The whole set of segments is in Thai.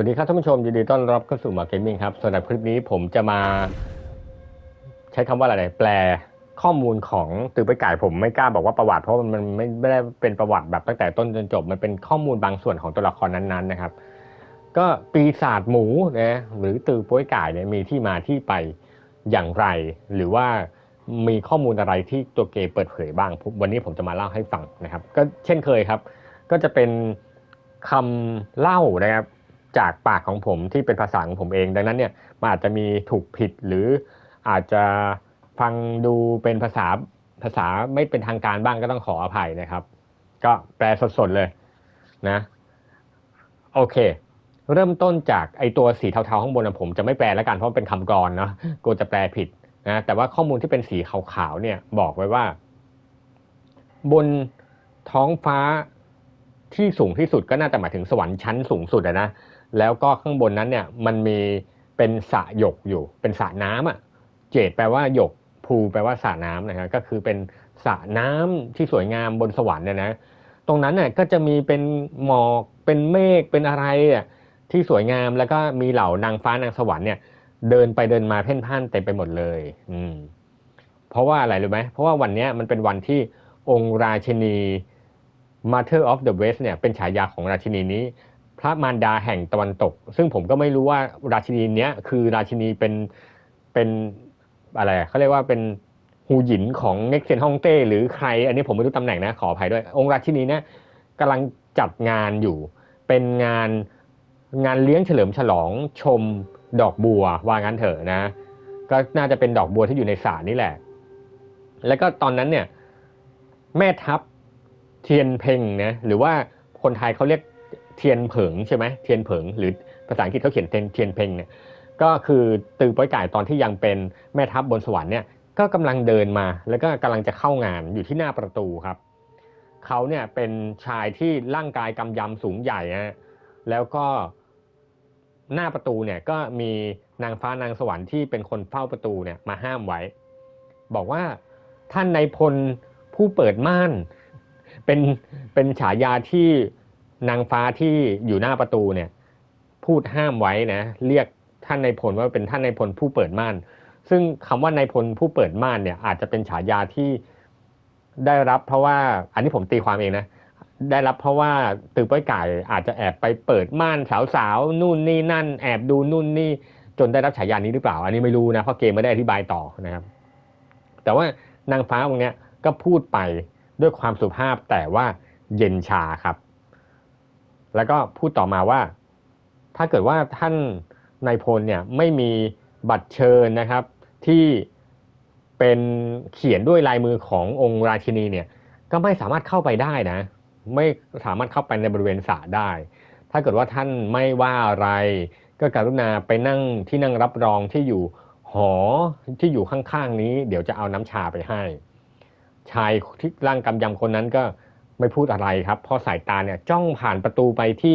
วัสดีครับท่านผู้ชมยินดีต้อนรับเข้าสู่มาเก็ตมิ่งครับสำหรับคลิปนี้ผมจะมา ใช้คำว่าอะไรแปลข้อมูลของตือไปไก่ผมไม่กล้าบอกว่าประวัติ เพราะมันไม่ไม่ได้เป็นประวัติแบบตั้งแต่ต้นจนจบ มันเป็นข้อมูลบางส่วนของตัวละครนั้นๆนะครับ ก็ปีศาจหมูนะหรือตือป้ยไก่เนี่ยมีที่มาที่ไปอย่างไร หรือว่ามีข้อมูลอะไรที่ตัวเกมเปิดเผยบ้าง วันนี้ผมจะมาเล่าให้ฟังนะครับ ก็เช่นเคยครับ ก็จะเป็นคำเล่านะครับ จากปากของผมที่เป็นภาษาของผมเอง ดังนั้นเนี่ยมันอาจจะมีถูกผิดหรืออาจจะฟังดูเป็นภาษาภาษาไม่เป็นทางการบ้างก็ต้องขออภัยนะครับ ก็แปลสดๆเลยนะโอเค เริ่มต้นจากไอตัวสีเทาๆข้างบนนะผมจะไม่แปลแล้วกันเพราะเป็นคำกรเนาะกลัวจะแปลผิดนะแต่ว่าข้อมูลที่เป็นสีขาวๆเนี่ยบอกไว้ว่า บนท้องฟ้าที่สูงที่สุดก็น่าจะหมายถึงสวรรค์ชั้นสูงสุดนะ แล้วก็ข้างบนนั้นเนี่ยมันมีเป็นสระหยกอยู่ เป็นสระน้ำอะ เจดแปลว่าหยกภูแปลว่าสระน้ำนะครับก็คือเป็นสระน้ำที่สวยงามบนสวรรค์เนี่ยนะตรงนั้นเนี่ยก็จะมีเป็นหมอกเป็นเมฆเป็นอะไรอะที่สวยงามแล้วก็มีเหล่านางฟ้านางสวรรค์เนี่ยเดินไปเดินมาเพ่นพ่านเต็มไปหมดเลย อืม เพราะว่าอะไรรู้ไหมเพราะว่าวันนี้มันเป็นวันที่องค์ราชินี Mother of the West เนี่ยเป็นฉายาของราชินีนี้ พระมารดาแห่งตะวันตก ซึ่งผมก็ไม่รู้ว่าราชินีเนี้ยคือราชินีเป็นเป็นอะไรเขาเรียกว่าเป็นหูหยินของเน็กเซนฮ่องเต้หรือใคร อันนี้ผมไม่รู้ตำแหน่งนะขออภัยด้วย องค์ราชินีเนี่ยกำลังจัดงานอยู่ เป็นงานงานเลี้ยงเฉลิมฉลองชมดอกบัวว่างั้นเถอะนะ ก็น่าจะเป็นดอกบัวที่อยู่ในสรนี่แหละ แล้วก็ตอนนั้นเนี่ยแม่ทัพเทียนเพ่งนะหรือว่าคนไทยเขาเรียก เทียนเผิงใช่ไหมเทียนเผิง หรือภาษาอังกฤษเขาเขียนเทียนเพ่งเนี่ยก็คือตือป้อยไก่ตอนที่ยังเป็นแม่ทัพบนสวรรค์เนี่ยก็กำลังเดินมาแล้วก็กำลังจะเข้างานอยู่ที่หน้าประตูครับเขาเนี่ยเป็นชายที่ร่างกายกำยำสูงใหญ่นะแล้วก็หน้าประตูเนี่ยก็มีนางฟ้านางสวรรค์ที่เป็นคนเฝ้าประตูเนี่ยมาห้ามไว้ บอกว่าท่านนายพลผู้เปิดม่าน เป็นเป็นฉายาที่ นางฟ้าที่อยู่หน้าประตูเนี่ย พูดห้ามไว้นะ เรียกท่านนายพลว่าเป็นท่านนายพลผู้เปิดม่าน ซึ่งคำว่านายพลผู้เปิดม่านเนี่ย อาจจะเป็นฉายาที่ได้รับเพราะว่าอันนี้ผมตีความเองนะได้รับเพราะว่าตือป้อยไก่อาจจะแอบไปเปิดม่านสาวๆนู่นนี่นั่น แอบดูนู่นนี่จนได้รับฉายานี้หรือเปล่า อันนี้ไม่รู้นะเพราะเกมไม่ได้อธิบายต่อนะครับ แต่ว่านางฟ้าตรงนี้ก็พูดไปด้วยความสุภาพแต่ว่าเย็นชาครับ แล้วก็พูดต่อมาว่า ถ้าเกิดว่าท่านนายพลเนี่ยไม่มีบัตรเชิญนะครับ ที่เป็นเขียนด้วยลายมือขององค์ราชินีเนี่ยก็ไม่สามารถเข้าไปได้นะ ไม่สามารถเข้าไปในบริเวณสระได้ ถ้าเกิดว่าท่านไม่ว่าอะไรก็กรุณาไปนั่งที่นั่งรับรองที่อยู่หอที่อยู่ข้างๆนี้ เดี๋ยวจะเอาน้ำชาไปให้ ชายที่ร่างกำยำคนนั้นก็ ไม่พูดอะไรครับเพราะสายตาเนี่ยจ้องผ่านประตูไปที่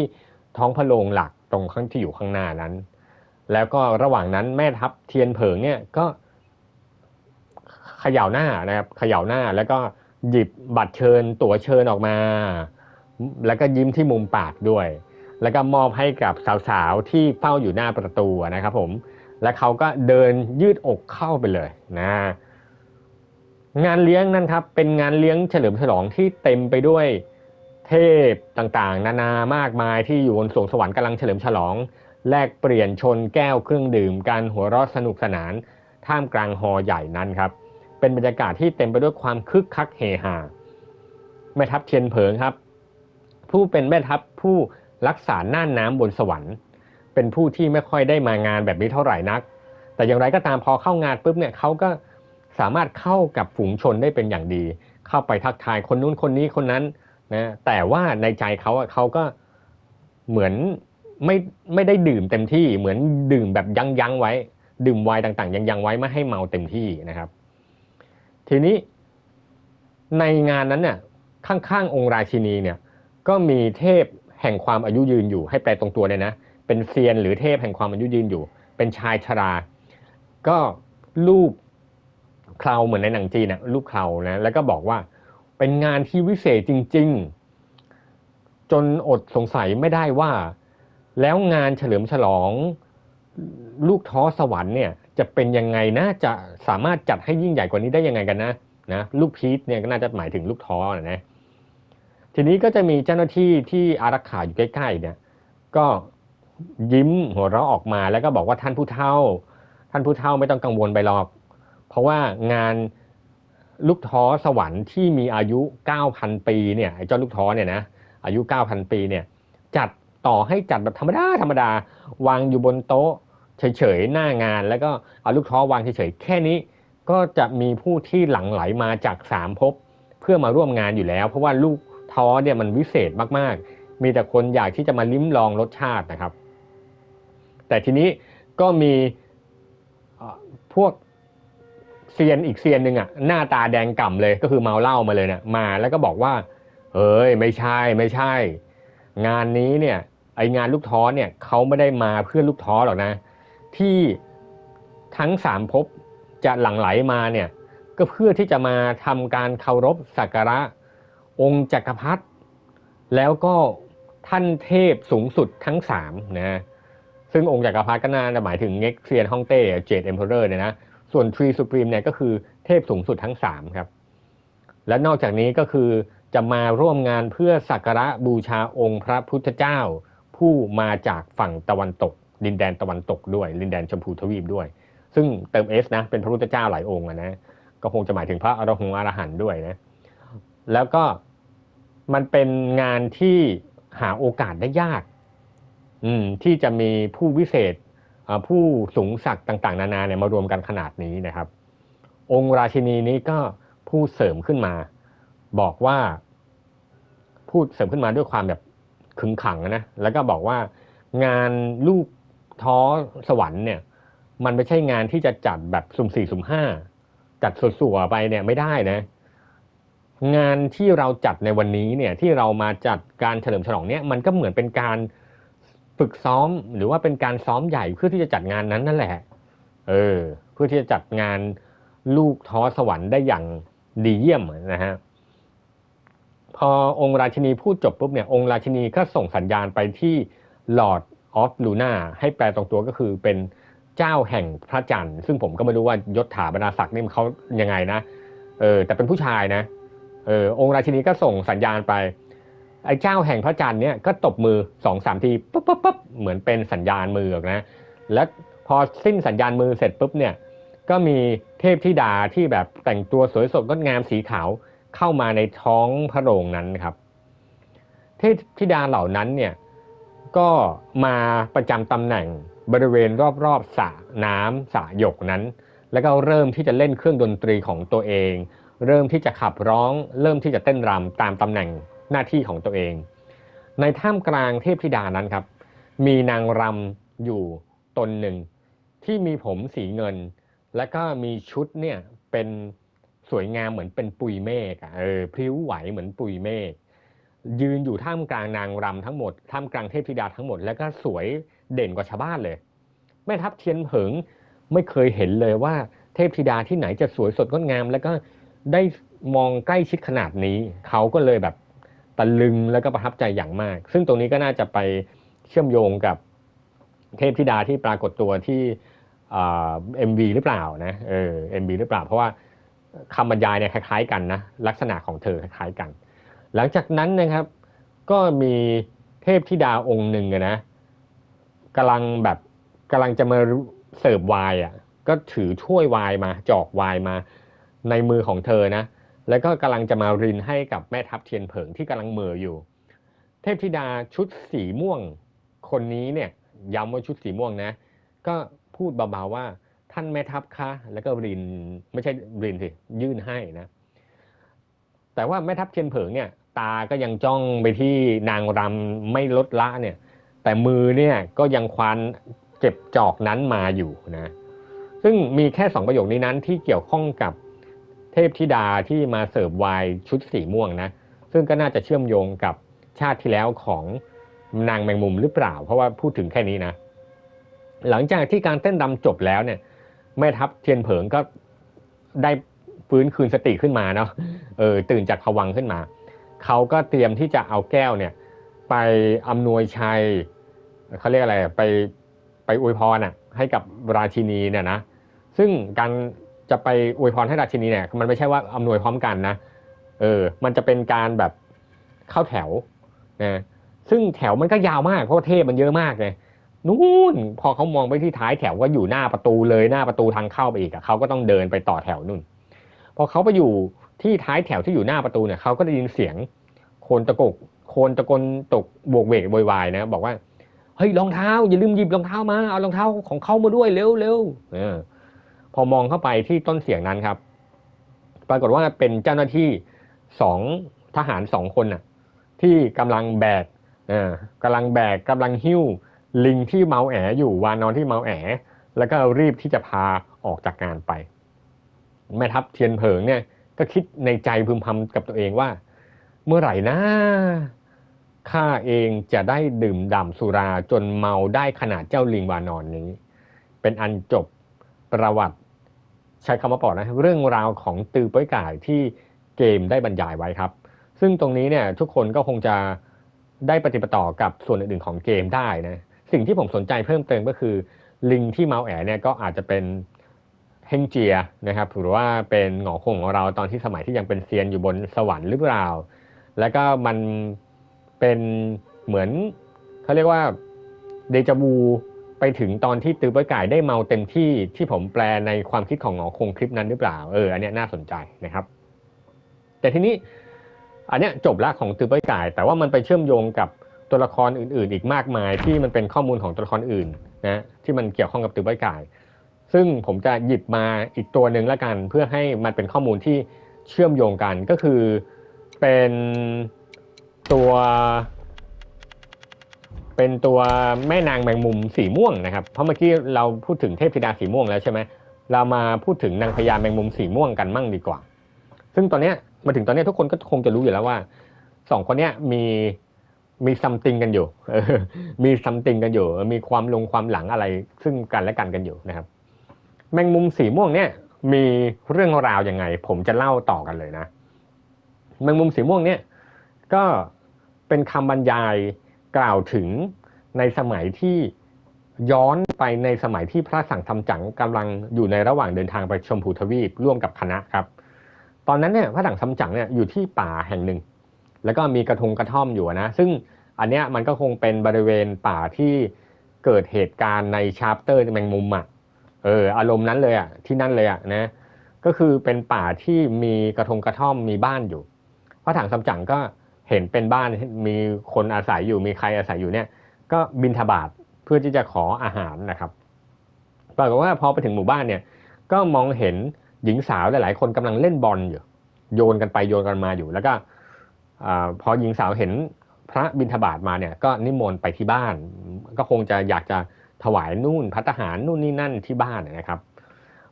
ท้องพระโรงหลักตรงข้างที่อยู่ข้างหน้านั้น แล้วก็ระหว่างนั้นแม่ทัพเทียนเผิงเนี่ยก็เขย่าหน้านะครับเขย่าหน้าแล้วก็หยิบบัตรเชิญตั๋วเชิญออกมา แล้วก็ยิ้มที่มุมปากด้วย แล้วก็มอบให้กับสาวๆที่เฝ้าอยู่หน้าประตูนะครับผมและเขาก็เดินยืดอกเข้าไปเลยนะ งานเลี้ยงนั่นครับเป็นงานเลี้ยงเฉลิมฉลองที่เต็มไปด้วยเทพต่างๆ นานามากมายที่อยู่บนสวงสวรรค์กำลังเฉลิมฉลอง แลกเปลี่ยนชนแก้วเครื่องดื่มการหัวเราะสนุกสนาน ท่ามกลางฮอใหญ่นั้นครับ เป็นบรรยากาศที่เต็มไปด้วยความคึกคักเฮฮาแม่ทัพเทียนเผิงครับ ผู้เป็นแม่ทัพผู้รักษาน่านน้ำบนสวรรค์ เป็นผู้ที่ไม่ค่อยได้มางานแบบนี้เท่าไหร่นัก แต่อย่างไรก็ตามพอเข้างานปุ๊บเนี่ยเขาก็ สามารถเข้ากับฝูงชนได้เป็นอย่างดี เข้าไปทักทายคนนู้นคนนี้คนนั้นนะแต่ว่าในใจเขาอะเขาก็เหมือนไม่ไม่ได้ดื่มเต็มที่เหมือนดื่มแบบยั้งยั้งไว้ ดื่มไวน์ต่าง ๆ ยังยังไว้ไม่ให้เมาเต็มที่นะครับ ทีนี้ในงานนั้นเนี่ยข้างๆองค์ราชินีเนี่ยก็มีเทพแห่งความอายุยืนอยู่ ให้แปลตรงตัวเลยนะ เป็นเซียนหรือเทพแห่งความอายุยืนอยู่ เป็นชายชรา ก็รูป เคราเหมือนในหนังจีนนะรูปเครานะแล้วก็บอกว่าเป็นงานที่วิเศษจริง ๆ จนอดสงสัยไม่ได้ว่า แล้วงานเฉลิมฉลองลูกท้อสวรรค์เนี่ยจะเป็นยังไงนะจะสามารถจัดให้ยิ่งใหญ่กว่านี้ได้ยังไงกันนะนะลูกพีชเนี่ยก็น่าจะหมายถึงลูกท้อนะนะทีนี้ก็จะมีเจ้าหน้าที่ที่อารักขาอยู่ใกล้ๆเนี่ยก็ยิ้มหัวเราะออกมาแล้วก็บอกว่าท่านผู้เฒ่า ท่านผู้เฒ่าไม่ต้องกังวลไปหรอก เพราะว่างานลูกท้อสวรรค์ที่มีอายุ 9,000 ปีเนี่ยไอ้เจ้าลูกท้อเนี่ยนะอายุ 9,000 ปีเนี่ยจัดต่อให้จัดแบบธรรมดาธรรมดาวางอยู่บนโต๊ะเฉยๆหน้างาน แล้วก็เอาลูกท้อวางเฉยๆแค่นี้ก็จะมีผู้ที่หลั่งไหลมาจากสามภพเพื่อมาร่วมงานอยู่แล้ว เพราะว่าลูกท้อเนี่ยมันวิเศษมากๆ มีแต่คนอยากที่จะมาลิ้มลองรสชาตินะครับ แต่ทีนี้ก็มีพวก เซียนอีกเซียนหนึ่งอะหน้าตาแดงก่ำเลยก็คือเมาเหล้ามาเลยเนี่ยมาแล้วก็บอกว่าเฮ้ยไม่ใช่ไม่ใช่ งานนี้เนี่ยไองานลูกท้อเนี่ยเขาไม่ได้มาเพื่อลูกท้อหรอกนะ ที่ทั้งสามภพจะหลั่งไหลมาเนี่ยก็เพื่อที่จะมาทำการเคารพสักการะองค์จักรพรรดิแล้วก็ท่านเทพสูงสุดทั้งสามนะซึ่งองค์จักรพรรดิก็น่าจะหมายถึงเง็กเซียนฮ่องเต้เจดเอ็มเพอเรอร์เนี่ยนะ ส่วนทรีสุพรีมเนี่ยก็คือเทพสูงสุดทั้งสามครับ และนอกจากนี้ก็คือจะมาร่วมงานเพื่อสักการะบูชาองค์พระพุทธเจ้า ผู้มาจากฝั่งตะวันตก ดินแดนตะวันตกด้วยดินแดนชมพูทวีปด้วย ซึ่งเติมเอสนะเป็นพระพุทธเจ้าหลายองค์นะก็คงจะหมายถึงพระอรหงอรหันต์ด้วยนะแล้วก็มันเป็นงานที่หาโอกาสได้ยาก อืมที่จะมีผู้วิเศษ ผู้สูงศักดิ์ต่าง ๆ นานาเนี่ยมารวมกันขนาดนี้นะครับ องค์ราชินีนี้ก็พูดเสริมขึ้นมา บอกว่า พูดเสริมขึ้นมาด้วยความแบบขึงขังนะแล้วก็บอกว่างานลูกท้อสวรรค์เนี่ย มันไม่ใช่งานที่จะจัดแบบสุ่มสี่สุ่มห้าจัดสัวๆไปเนี่ยไม่ได้นะ งานที่เราจัดในวันนี้เนี่ยที่เรามาจัดการเฉลิมฉลองเนี่ยมันก็เหมือนเป็นการ ฝึกซ้อมหรือว่าเป็นการซ้อมใหญ่เพื่อที่จะจัดงานนั้นนั่นแหละ เออ เพื่อที่จะจัดงานลูกท้อสวรรค์ได้อย่างดีเยี่ยมนะฮะพอองค์ราชินีพูดจบปุ๊บเนี่ยองค์ราชินีก็ส่งสัญญาณไปที่ Lord of Luna ให้แปลตรงตัวก็คือเป็นเจ้าแห่งพระจันทร์ ซึ่งผมก็ไม่รู้ว่ายศถาบรรดาศักดิ์นี่เขายังไงนะเออแต่เป็นผู้ชายนะเออองค์ราชินีก็ส่งสัญญาณไป ไอ้เจ้าแห่งพระจันทร์เนี่ยก็ตบมือสองสามทีปุ๊บปุ๊บปุ๊บเหมือนเป็นสัญญาณมือนะแล้วพอสิ้นสัญญาณมือเสร็จปุ๊บเนี่ยก็มีเทพธิดาที่แบบแต่งตัวสวยสดงดงามสีขาวเข้ามาในท้องพระโรงนั้นครับ เทพธิดาเหล่านั้นเนี่ยก็มาประจำตำแหน่งบริเวณรอบๆสระน้ำสระหยกนั้น แล้วก็เริ่มที่จะเล่นเครื่องดนตรีของตัวเอง เริ่มที่จะขับร้อง เริ่มที่จะเต้นรำตามตำแหน่ง หน้าที่ของตัวเอง ในท่ามกลางเทพธิดานั้นครับ มีนางรำอยู่ตนหนึ่ง ที่มีผมสีเงิน และก็มีชุดเนี่ยเป็นสวยงามเหมือนเป็นปุยเมฆเออพริ้วไหวเหมือนปุยเมฆยืนอยู่ท่ามกลางนางรำทั้งหมดท่ามกลางเทพธิดาทั้งหมด แล้วก็สวยเด่นกว่าชาวบ้านเลย แม่ทัพเทียนเผิงไม่เคยเห็นเลยว่าเทพธิดาที่ไหนจะสวยสดงดงาม แล้วก็ได้มองใกล้ชิดขนาดนี้ เขาก็เลยแบบ ตะลึงแล้วก็ประทับใจอย่างมาก ซึ่งตรงนี้ก็น่าจะไปเชื่อมโยงกับเทพธิดาที่ปรากฏตัวที่เอ็มวีหรือเปล่านะเออเอ็มวีหรือเปล่า เพราะว่าคำบรรยายเนี่ยคล้ายๆกันนะลักษณะของเธอคล้ายๆกัน หลังจากนั้นนะครับก็มีเทพธิดาองค์หนึ่งนะกำลังแบบกำลังจะมาเสิร์ฟไวน์อะก็ถือถ้วยไวน์มาจอกไวน์มาในมือของเธอนะ แล้วก็กำลังจะมารินให้กับแม่ทัพเทียนเผิงที่กำลังเมืออยู่ เทพธิดาชุดสีม่วงคนนี้เนี่ยย้ำว่าชุดสีม่วงนะ ก็พูดเบาๆว่าท่านแม่ทัพคะแล้วก็รินไม่ใช่รินสิยื่นให้นะ แต่ว่าแม่ทัพเทียนเผิงเนี่ย ตาก็ยังจ้องไปที่นางรำไม่ลดละเนี่ย แต่มือเนี่ยก็ยังควานเก็บจอกนั้นมาอยู่นะ ซึ่งมีแค่สองประโยคนี้นั้นที่เกี่ยวข้องกับ เทพธิดาที่มาเสิร์ฟไวน์ชุดสีม่วงนะ ซึ่งก็น่าจะเชื่อมโยงกับชาติที่แล้วของนางแมงมุมหรือเปล่า เพราะว่าพูดถึงแค่นี้นะ หลังจากที่การเต้นรำจบแล้วเนี่ยแม่ทัพเทียนเผิงก็ได้ฟื้นคืนสติขึ้นมาเนาะเออตื่นจากผวังขึ้นมา เขาก็เตรียมที่จะเอาแก้วเนี่ย ไปอำนวยชัยเขาเรียกอะไรไปไปอวยพรอะให้กับราชินีเนี่ยนะซึ่งการ จะไปอวยพรให้ราชินีเนี่ยมันไม่ใช่ว่าอำนวยพร้อมกันนะเออ มันจะเป็นการแบบเข้าแถวนะซึ่งแถวมันก็ยาวมากเพราะเทพมันเยอะมากเลยนู่นพอเขามองไปที่ท้ายแถวก็อยู่หน้าประตูเลยหน้าประตูทางเข้าไปอีกอะเขาก็ต้องเดินไปต่อแถวนู่น พอเขาไปอยู่ที่ท้ายแถวที่อยู่หน้าประตูเนี่ยเขาก็ได้ยินเสียงโคนตะกกโคนตะกนตกบวกเวกโวยวายนะ บอกว่าเฮ้ยรองเท้าอย่าลืมหยิบรองเท้ามาเอารองเท้าของเขามาด้วยเร็วเร็วเพอมองเข้าไปที่ต้นเสียงนั้นครับ ปรากฏว่าเป็นเจ้าหน้าที่สองทหารสองคนน่ะ ที่กำลังแบกเออกำลังแบกกำลังหิ้ว ลิงที่เมาแออยู่วานอนที่เมาแอ แล้วก็รีบที่จะพาออกจากงานไป แม่ทัพเทียนเผิงเนี่ย ก็คิดในใจพึมพำกับตัวเองว่า เมื่อไหร่นะข้าเองจะได้ดื่มด่ำสุราจนเมาได้ขนาดเจ้าลิงวานอนนี้ เป็นอันจบประวัติ ใช้คำว่าปอดนะเรื่องราวของตือป้อยก่ายที่เกมได้บรรยายไว้ครับ ซึ่งตรงนี้เนี่ยทุกคนก็คงจะได้ปฏิบัติต่อกับส่วนอื่นๆของเกมได้นะสิ่งที่ผมสนใจเพิ่มเติมก็คือ ลิงที่เมาแอเนี่ยก็อาจจะเป็นเฮงเจียนะครับหรือว่าเป็นหงอคงของเราตอนที่สมัยที่ยังเป็นเซียนอยู่บนสวรรค์หรือเปล่า แล้วก็มันเป็นเหมือนเขาเรียกว่าเดจาวู ไปถึงตอนที่ตือป้อยก่ายได้เมาเต็มที่ที่ผมแปลในความคิดของหงอคงคลิปนั้นหรือเปล่าเอออันนี้น่าสนใจนะครับ แต่ทีนี้อันนี้จบละของตือป้อยก่าย แต่ว่ามันไปเชื่อมโยงกับตัวละครอื่น ๆ อีกมากมาย ที่มันเป็นข้อมูลของตัวละครอื่นนะที่มันเกี่ยวข้องกับตือป้อยก่าย ซึ่งผมจะหยิบมาอีกตัวหนึ่งละกันเพื่อให้มันเป็นข้อมูลที่เชื่อมโยงกันก็คือเป็นตัว เป็นตัวแม่นางแมงมุมสีม่วงนะครับ เพราะเมื่อกี้เราพูดถึงเทพธิดาสีม่วงแล้วใช่ไหมเรามาพูดถึงนางพญาแมงมุมสีม่วงกันมั่งดีกว่า ซึ่งตอนนี้มาถึงตอนนี้ทุกคนก็คงจะรู้อยู่แล้วว่าสองคนเนี้ยมีมีซัมติงกันอยู่มีซัมติงกันอยู่ มีความลงความหลังอะไร ซึ่งกันและกันกันอยู่นะครับ แมงมุมสีม่วงเนี่ย มีเรื่องราวยังไง ผมจะเล่าต่อกันเลยนะ แมงมุมสีม่วงเนี่ย ก็เป็นคำบรรยาย กล่าวถึงในสมัยที่ย้อนไปในสมัยที่พระสั่งทำจังกำลังอยู่ในระหว่างเดินทางไปชมพูทวีปร่วมกับคณะครับ ตอนนั้นเนี่ยพระสั่งทำจังเนี่ยอยู่ที่ป่าแห่งหนึ่ง แล้วก็มีกระทงกระท่อมอยู่นะ ซึ่งอันเนี้ยมันก็คงเป็นบริเวณป่าที่เกิดเหตุการณ์ในชาร์ปเตอร์แมงมุมอะเอออารมณ์นั้นเลยอะที่นั่นเลยอะนะก็คือเป็นป่าที่มีกระทงกระท่อมมีบ้านอยู่พระถังซัมจั๋งก็ เห็นเป็นบ้านมีคนอาศัยอยู่มีใครอาศัยอยู่เนี่ย ก็บินทบาทเพื่อที่จะขออาหารนะครับปรากฏว่าพอไปถึงหมู่บ้านเนี่ย ก็มองเห็นหญิงสาวหลายๆ คนกำลังเล่นบอลอยู่ โยนกันไปโยนกันมาอยู่ แล้วก็อพอหญิงสาวเห็นพระบินทบาทมาเนี่ย ก็นิมนต์ไปที่บ้าน ก็คงจะอยากจะถวายนู่นพัตหารนู่นนี่นั่นที่บ้านนะครับ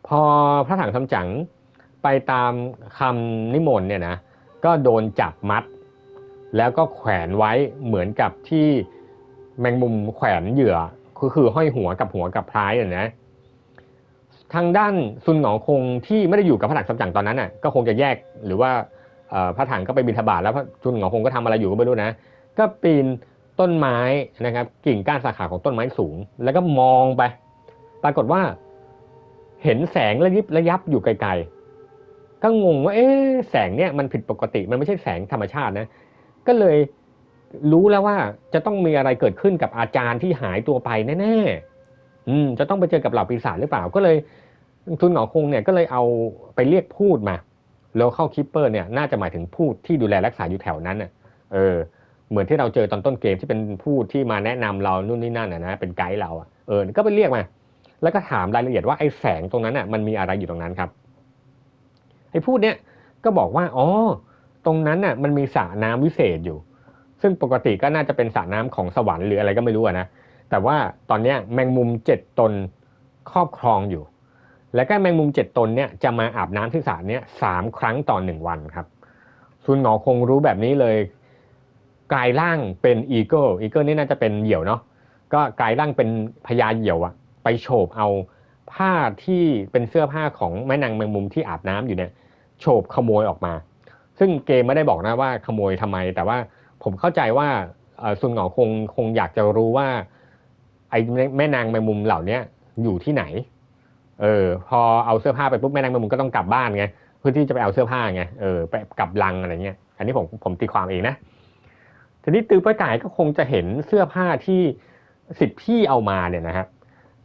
พอพระถังคำจั๋งไปตามคำนิมนต์เนี่ยนะก็โดนจับมัด แล้วก็แขวนไว้เหมือนกับที่แมงมุมแขวนเหยื่อคือคือห้อยหัวกับหัวกับพร้ายอะนะทางด้านซุนหงอคงที่ไม่ได้อยู่กับพระถังคำจั๋งตอนนั้นน่ะก็คงจะแยกหรือว่าพระถังก็ไปบิณฑบาตแล้วพระซุนหงอคงก็ทำอะไรอยู่ก็ไม่รู้นะ ก็ปีนต้นไม้นะครับ กิ่งก้านสาขาของต้นไม้สูง แล้วก็มองไป ปรากฏว่า เห็นแสงระยิบระยับอยู่ไกลๆก็งงว่า เอ๊ะแสงเนี่ยมันผิดปกติมันไม่ใช่แสงธรรมชาตินะ ก็เลยรู้แล้วว่าจะต้องมีอะไรเกิดขึ้นกับอาจารย์ที่หายตัวไปแน่ๆอืมจะต้องไปเจอกับเหล่าปีศาจหรือเปล่าก็เลยทุนหงอคงเนี่ยก็เลยเอาไปเรียกพูดมา แล้วเข้าคิปเปอร์เนี่ยน่าจะหมายถึงพูดที่ดูแลรักษาอยู่แถวนั้นเออเหมือนที่เราเจอตอนต้นเกมที่เป็นผู้ที่มาแนะนำเรานู่นนี่นั่นนะนะเป็นไกด์เราเออก็ไปเรียกมา แล้วก็ถามรายละเอียดว่าไอ้แสงตรงนั้นอะมันมีอะไรอยู่ตรงนั้นครับไอ้พูดเนี้ยก็บอกว่าอ๋อ ตรงนั้นน่ะมันมีสระน้ำวิเศษอยู่ ซึ่งปกติก็น่าจะเป็นสระน้ำของสวรรค์หรืออะไรก็ไม่รู้นะแต่ว่าตอนเนี้ยแมงมุมเจ็ดตนครอบครองอยู่ แล้วก็แมงมุมเจ็ดตนเนี่ยจะมาอาบน้ำที่สระเนี้ยสามครั้งต่อหนึ่งวันครับซุนหงอคงรู้แบบนี้เลยกลายร่างเป็นอีเกิลอีเกิลนี่น่าจะเป็นเหยี่ยวเนาะก็กลายร่างเป็นพญาเหยี่ยวอะไปโฉบเอาผ้าที่เป็นเสื้อผ้าของแม่นางแมงมุมที่อาบน้ำอยู่เนี่ยโฉบขโมยออกมา ซึ่งเกมไม่ได้บอกนะว่าขโมยทำไม แต่ว่าผมเข้าใจว่าซุนหงอคงคงอยากจะรู้ว่า ไอ้แม่นางแมงมุมเหล่าเนี้ยอยู่ที่ไหน เออ พอเอาเสื้อผ้าไปปุ๊บแม่นางแมงมุมก็ต้องกลับบ้านไงเพื่อที่จะไปเอาเสื้อผ้าไงเออไปกลับลังอะไรเงี้ย อันนี้ผมผมตีความเองนะทีนี้ตือป้าไก่ก็คงจะเห็นเสื้อผ้าที่สิทธิ์พี่เอามาเนี่ยนะฮะ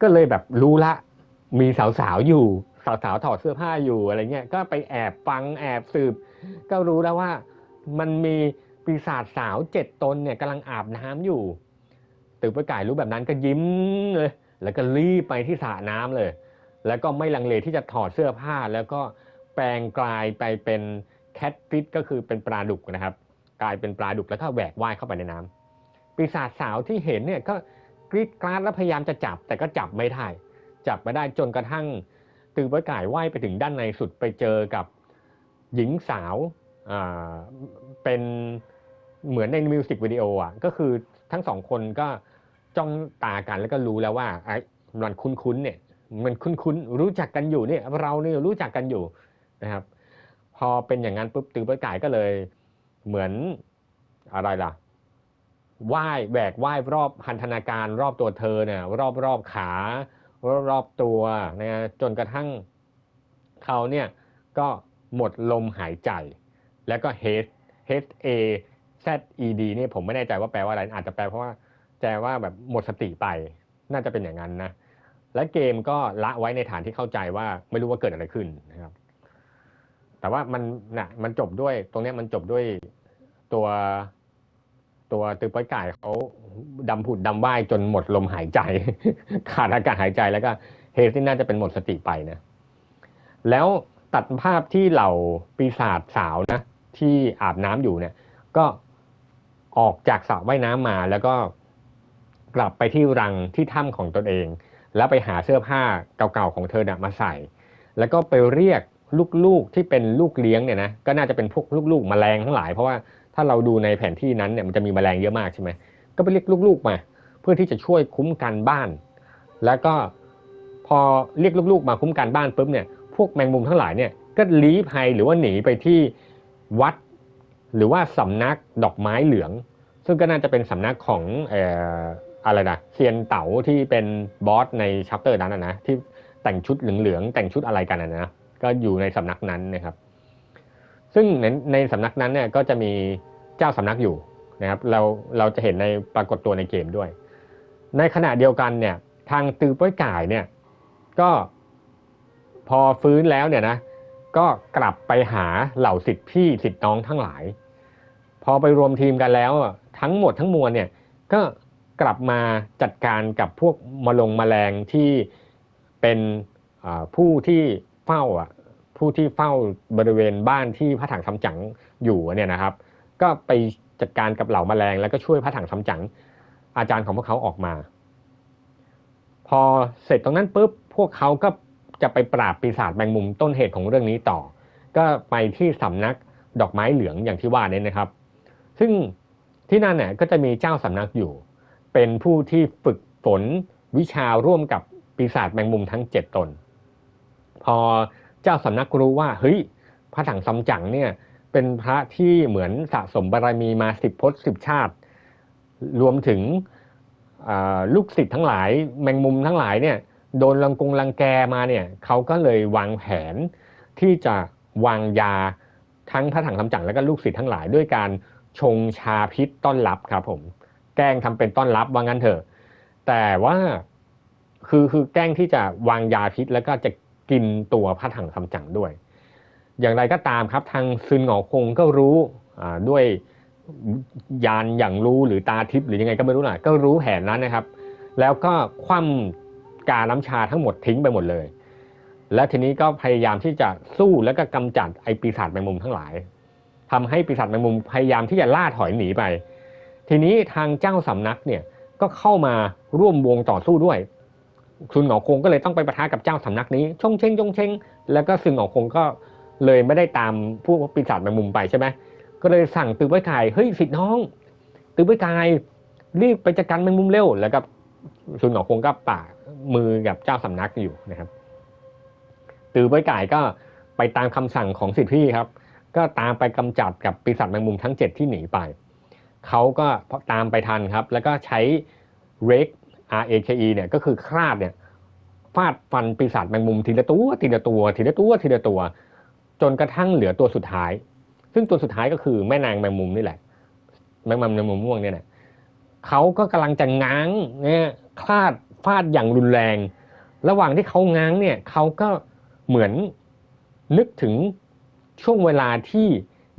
ก็เลยแบบรู้ละมีสาวๆอยู่ สาวๆถอดเสื้อผ้าอยู่อะไรเงี้ยก็ไปแอบฟังแอบสืบ ก็รู้แล้วว่ามันมีปีศาจสาวเจ็ดตนเนี่ยกำลังอาบน้ำอยู่ตือป้าไก่รู้แบบนั้นก็ยิ้มเลยแล้วก็รีบไปที่สระน้ำเลย แล้วก็ไม่ลังเลที่จะถอดเสื้อผ้า แล้วก็แปลงกลายไปเป็นแคทฟิชก็คือเป็นปลาดุกนะครับ กลายเป็นปลาดุกแล้วก็แหวกว่ายเข้าไปในน้ำปีศาจสาวที่เห็นเนี่ยก็กรีดกราดแล้วพยายามจะจับ แต่ก็จับไม่ได้จับไม่ได้จนกระทั่ง ตือป้าไก่ว่ายไปถึงด้านในสุดไปเจอกับหญิงสาวเป็นเหมือนในมิวสิกวิดีโออะก็คือทั้งสองคนก็จ้องตากันแล้วก็รู้แล้วว่าไอ้มันคุ้นๆเนี่ยมันคุ้นๆรู้จักกันอยู่เนี่ยเราเนี่ยรู้จักกันอยู่นะครับ พอเป็นอย่างนั้นปุ๊บตือป้าไก่ก็เลยเหมือนอะไรล่ะว่ายแหวกว่ายรอบพันธนาการรอบตัวเธอเนี่ยรอบรอบขา รอบรอบตัวนะจนกระทั่งเขาเนี่ยก็หมดลมหายใจ แล้วก็ H H A Z E D นี่ยผมไม่แน่ใจว่าแปลว่าอะไร อาจจะแปลเพราะว่าแปลว่าแบบหมดสติไป น่าจะเป็นอย่างนั้นนะ และเกมก็ละไว้ในฐานที่เข้าใจว่าไม่รู้ว่าเกิดอะไรขึ้นนะครับ แต่ว่ามันนะมันจบด้วยตรงนี้มันจบด้วยตัว ตัวตือป้อยไก่เขาดำผุดดำว่ายจนหมดลมหายใจ ขาดอากาศหายใจแล้วก็เฮสที่น่าจะเป็นหมดสติไปนะ แล้วตัดภาพที่เหล่าปีศาจสาวนะ ที่อาบน้ำอยู่เนี่ย ก็ออกจากสระว่ายน้ำมา แล้วก็กลับไปที่รังที่ถ้ำของตนเอง แล้วไปหาเสื้อผ้าเก่าๆของเธอเนี่ยมาใส่ แล้วก็ไปเรียกลูกๆที่เป็นลูกเลี้ยงเนี่ยนะก็น่าจะเป็นพวกลูกๆแมลงทั้งหลายเพราะว่า ถ้าเราดูในแผนที่นั้นเนี่ยมันจะมีแมลงเยอะมากใช่ไหมก็ไปเรียกลูกๆมา เพื่อที่จะช่วยคุ้มกันบ้าน แล้วก็พอเรียกลูกๆมาคุ้มกันบ้านปุ๊บเนี่ยพวกแมงมุมทั้งหลายเนี่ยก็ลี้ภัยหรือว่าหนีไปที่วัด หรือว่าสำนักดอกไม้เหลือง ซึ่งก็น่าจะเป็นสำนักของอออะไรนะเซียนเต๋าที่เป็นบอสในชัปเตอร์นั้นนะนะที่แต่งชุดเหลืองๆแต่งชุดอะไรกันนะนะก็อยู่ในสำนักนั้นนะครับ ซึ่งในในสำนักนั้นเนี่ยก็จะมีเจ้าสำนักอยู่นะครับเราเราจะเห็นในปรากฏตัวในเกมด้วย ในขณะเดียวกันเนี่ยทางตือป้อยก่ายเนี่ยก็พอฟื้นแล้วเนี่ยนะก็กลับไปหาเหล่าสิทธิพี่สิทธิน้องทั้งหลาย พอไปรวมทีมกันแล้วทั้งหมดทั้งมวลเนี่ยก็กลับมาจัดการกับพวกมลงมแมลงที่เป็นผู้ที่เฝ้าอะ ผู้ที่เฝ้าบริเวณบ้านที่พระถังซัมจั๋งอยู่เนี่ยนะครับ ก็ไปจัดการกับเหล่าแมลงแล้วก็ช่วยพระถังซัมจั๋งอาจารย์ของพวกเขาออกมา พอเสร็จตรงนั้นปุ๊บพวกเขาก็จะไปปราบปีศาจแมงมุมต้นเหตุของเรื่องนี้ต่อ ก็ไปที่สำนักดอกไม้เหลืองอย่างที่ว่านี้นะครับ ซึ่งที่นั่นเนี่ยก็จะมีเจ้าสำนักอยู่ เป็นผู้ที่ฝึกฝนวิชาร่วมกับปีศาจแมงมุมทั้งเจ็ดตน พอ เจ้าสำนักรู้ว่าเฮ้ยพระถังซัมจั๋งเนี่ยเป็นพระที่เหมือนสะสมบารมีมาสิบพศสิบชาติ รวมถึงลูกศิษย์ทั้งหลายแมงมุมทั้งหลายเนี่ยโดนรังกงรังแกมาเนี่ยเขาก็เลยวางแผนที่จะวางยาทั้งพระถังซัมจั๋งแล้วก็ลูกศิษย์ทั้งหลายด้วยการชงชาพิษต้อนรับครับผมแกล้งทำเป็นต้อนรับว่างั้นเถอะ แต่ว่าคือคือแกล้งที่จะวางยาพิษแล้วก็จะ กินตัวพระถังซัมจั๋งด้วย อย่างไรก็ตามครับทางซึนหงอคงก็รู้ด้วยยานอย่างรู้หรือตาทิพย์หรือยังไงก็ไม่รู้น่ะก็รู้แผนนั้นนะครับ แล้วก็คว่ำกาน้ำชาทั้งหมดทิ้งไปหมดเลย และทีนี้ก็พยายามที่จะสู้แล้วก็กำจัดไอปีศาจแมงมุมทั้งหลายทำให้ปีศาจแมงมุมพยายามที่จะล่าถอยหนีไป ทีนี้ทางเจ้าสำนักเนี่ยก็เข้ามาร่วมวงต่อสู้ด้วย ซุนหงคงก็เลยต้องไปปะทะกับเจ้าสำนักนี้ชงเชงชงเชงแล้วก็ซึนหงคงก็เลยไม่ได้ตามพวกปีศาจแมงมุมไปใช่ไหมก็เลยสั่งตือไว้กายเฮ้ยสิทธิ์น้องตือไว้กายรีบไปจัดการแมงมุมเร็วแล้วก็ซุนหงคงก็ป่ามือกับเจ้าสำนักอยู่นะครับ ตือไว้กายก็ไปตามคำสั่งของสิทธิพี่ครับ ก็ตามไปกำจัดกับปีศาจแมงมุมทั้งเจ็ดที่หนีไปเขาก็ตามไปทันครับ แล้วก็ใช้เรก R A K E เนี่ยก็คือคราดเนี่ยฟาดฟันปีศาจแมงมุมทีละตัวทีละตัวทีละตัวทีละตัว จนกระทั่งเหลือตัวสุดท้าย ซึ่งตัวสุดท้ายก็คือแม่นางแมงมุมนี่แหละ แมงมุมแมงมุมม่วงเนี่ยนะเขาก็กำลังจะง้างเนี่ยคลาดฟาดอย่างรุนแรง ระหว่างที่เขาง้างเนี่ยเขาก็เหมือนนึกถึงช่วงเวลาที่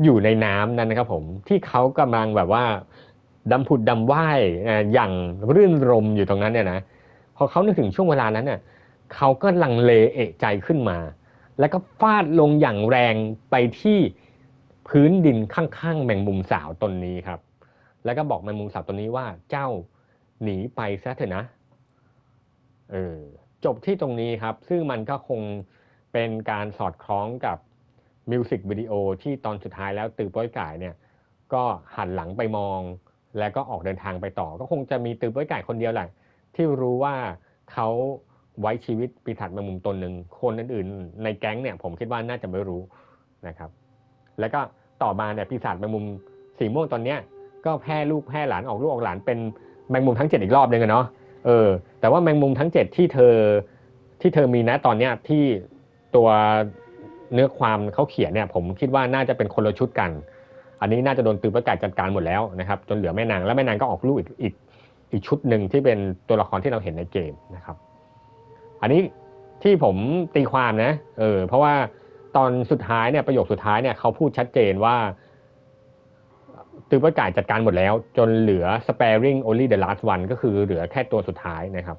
อยู่ในน้ำนั้นนะครับผมที่เขากำลังแบบว่า ดำผุดดำว่ายอ่อย่างรื่นรมอยู่ตรงนั้นเนี่ยนะพอเขานึกถึงช่วงเวลานั้นเนี่ยเขาก็ลังเลเอะใจขึ้นมา แล้วก็ฟาดลงอย่างแรงไปที่พื้นดินข้างๆแมงมุมสาวตนนี้ครับ แล้วก็บอกแมงมุมสาวตนนี้ว่าเจ้าหนีไปซะเถอะนะเออจบที่ตรงนี้ครับ ซึ่งมันก็คงเป็นการสอดคล้องกับมิวสิกวิดีโอที่ตอนสุดท้ายแล้วตือป้อยก่ายเนี่ย ก็หันหลังไปมอง แล้วก็ออกเดินทางไปต่อ ก็คงจะมีตือป้อยไก่คนเดียวแหละที่รู้ว่าเขาไว้ชีวิตปีศาจแมงมุมตนหนึ่งคนอื่นๆในแก๊งเนี่ยผมคิดว่าน่าจะไม่รู้นะครับ แล้วก็ต่อมาเนี่ยปีศาจแมงมุมสีม่วงตอนเนี้ยก็แพร่ลูกแพร่หลานออกลูกออกหลานเป็นแมงมุมทั้งเจ็ดอีกรอบนึงเนาะเออแต่ว่าแมงมุมทั้งเจ็ดที่เธอที่เธอมีนะตอนเนี้ยที่ตัวเนื้อความเขาเขียนเนี่ยผมคิดว่าน่าจะเป็นคนละชุดกัน อันนี้น่าจะโดนตือประกาศจัดการหมดแล้วนะครับจนเหลือแม่นางแล้วแม่นางก็ออกลูกอีกอีกอีกชุดหนึ่งที่เป็นตัวละครที่เราเห็นในเกมนะครับ อันนี้ที่ผมตีความนะเออเพราะว่าตอนสุดท้ายเนี่ยประโยคสุดท้ายเนี่ยเขาพูดชัดเจนว่าตือประกาศจัดการหมดแล้ว จนเหลือ sparing only the last one ก็คือเหลือแค่ตัวสุดท้ายนะครับ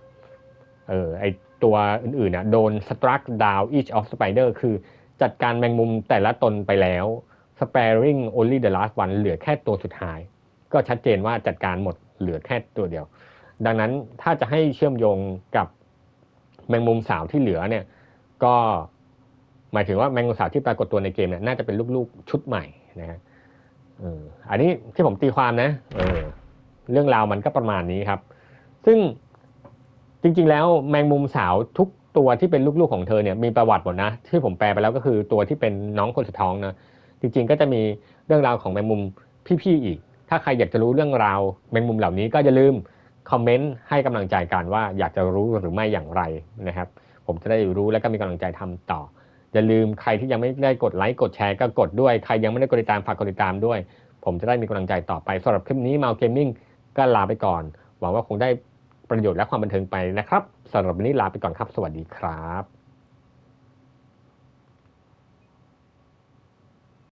เออไอตัวอื่นๆน่ะโดน struck down each of spider คือจัดการแมงมุมแต่ละตนไปแล้ว sparing only the last one เหลือแค่ตัวสุดท้าย ก็ชัดเจนว่าจัดการหมดเหลือแค่ตัวเดียว ดังนั้นถ้าจะให้เชื่อมโยงกับแมงมุมสาวที่เหลือเนี่ย ก็หมายถึงว่าแมงมุมสาวที่ปรากฏตัวในเกมเนี่ยน่าจะเป็นลูกๆชุดใหม่นะฮะอออันนี้ที่ผมตีความนะเออเรื่องราวมันก็ประมาณนี้ครับ ซึ่งจริงๆแล้วแมงมุมสาวทุกตัวที่เป็นลูกๆของเธอเนี่ยมีประวัติหมดนะที่ผมแปลไปแล้วก็คือตัวที่เป็นน้องคนสุดท้องนะ จริงๆ ก็จะมีเรื่องราวของแมงมุมพี่ๆอีก ถ้าใครอยากจะรู้เรื่องราวแมงมุมเหล่านี้ก็อย่าลืมคอมเมนต์ให้กำลังใจกันว่าอยากจะรู้หรือไม่อย่างไรนะครับ ผมจะได้รู้แล้วก็มีกำลังใจทำต่อ อย่าลืมใครที่ยังไม่ได้กดไลค์กดแชร์ก็กดด้วย ใครยังไม่ได้กดติดตามฝากกดติดตามด้วย ผมจะได้มีกำลังใจต่อไปสำหรับคลิปนี้มาเกมมิ่งก็ลาไปก่อน หวังว่าคงได้ประโยชน์และความบันเทิงไปนะครับสำหรับวันนี้ลาไปก่อนครับ สวัสดีครับ